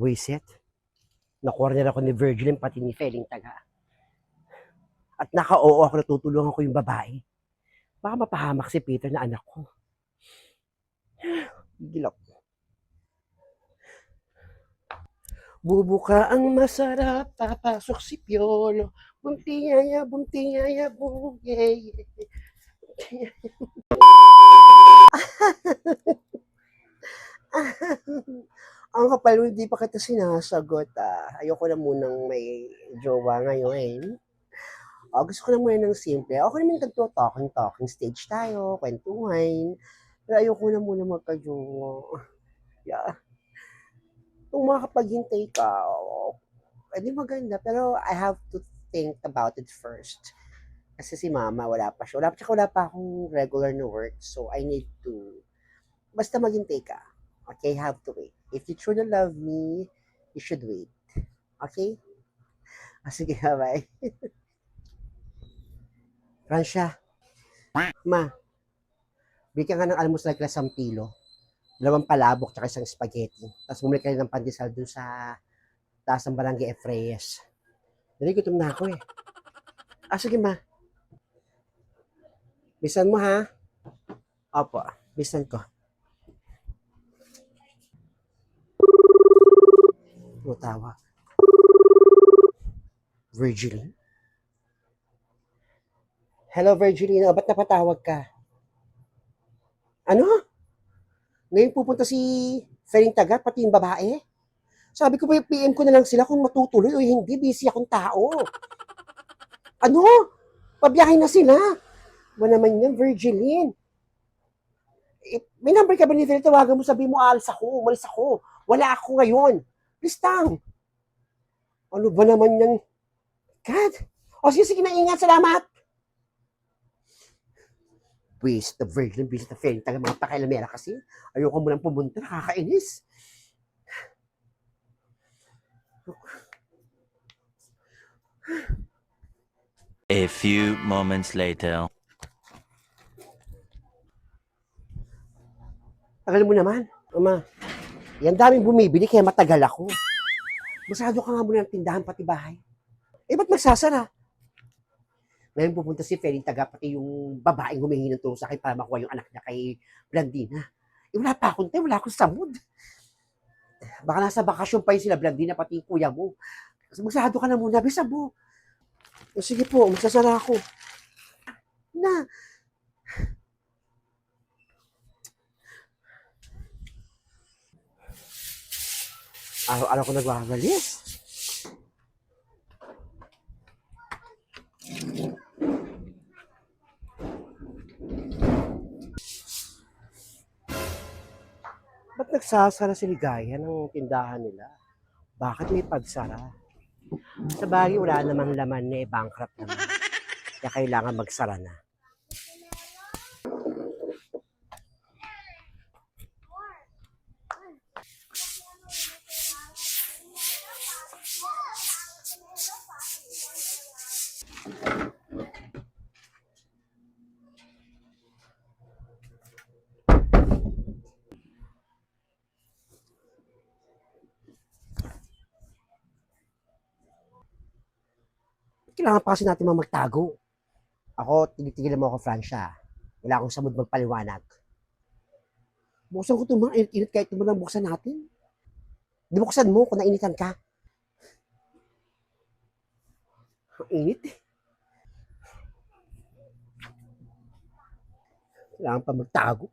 Buisit. Na-corner ako ni Virgil pati ni Feling Taga. At naka-oo ako natutulungan ko yung babae. Baka mapahamak si Peter na anak ko. Gilak. Bubuka ang masarap, papasok si Piolo. Buntingaya, buntingaya, bung, yeah, yeah. Ang kapal, hindi pa kita sinasagot. Ah. Ayoko na munang may jowa ngayon. Oh, gusto ko na muna ng simple. Ako naman ganito, talking, talking stage tayo, kwentuhan. Pero ayoko na muna magka-jowa. Yeah. Kung makapaghintay ka, oh, edi maganda. Pero I have to think about it first. Kasi si mama, wala pa siya. Wala, tsaka wala pa akong regular na work. So, I need to, basta maghintay ka. Okay, have to wait. If you truly love me, you should wait. Okay? Ah, sige, bye. Fransya. Ma, bigyan ka ng almusal glass ng pilo. Dalawang palabok tsaka isang spaghetti. Tapos bumili ka rin ng pandesal dun sa taas ng barangay Efreyes. Dali, gutom na ako eh. Ah, sige ma. Bisan mo ha. Opo, bisan ko. Tutawa. Virgiline? Hello, Virgilina. Ba't napatawag ka? Ano? Ngayon pupunta si Fering Tagat, pati yung babae? Sabi ko, PM ko na lang sila kung matutuloy o hindi. Busy akong tao. Ano? Pabiyahe na sila. Ba naman yan, Virgiline? Eh, may number ka ba ni? Tawagan mo, sabi mo, alis ako, umalis ako. Wala ako ngayon. Please lang. Ano ba naman yan? God. O sige, sige na, ingat. Salamat. Please, the Virgin, please, the Fairy, taga mga pakailamera kasi. Ayoko mo lang pumunta, nakakainis. A few moments later. Tagal mo naman. Ama, yan daming bumibili kaya matagal ako. Masado ka nga muna ng tindahan pati bahay. Eh, ba't magsasara? Ngayon pupunta si Feli Taga pati yung babaeng humingi ng tulong sa akin para makuha yung anak niya kay Blandina. Eh, wala pa akong time, wala akong samod. Baka nasa bakasyon pa yun sila Blandina pati yung kuya mo. Magsado ka na muna, bisa mo. Sige po, magsasara ako. Na, Araw-araw ko nagwawalis. Ba't nagsasara si Ligaya ng tindahan nila? Bakit may pagsara? Sa bagay, wala namang laman na eh, bankrupt naman. Kaya kailangan magsara na. Kailangan pa kasi natin mga magtago. Ako, tinitigilan mo ako, Francia. Wala akong samod magpaliwanag. Buksan ko ito mga init-init kahit mo lang buksan natin. Di buksan mo kung nainitan ka. Ang init eh. Kailangan pa magtago.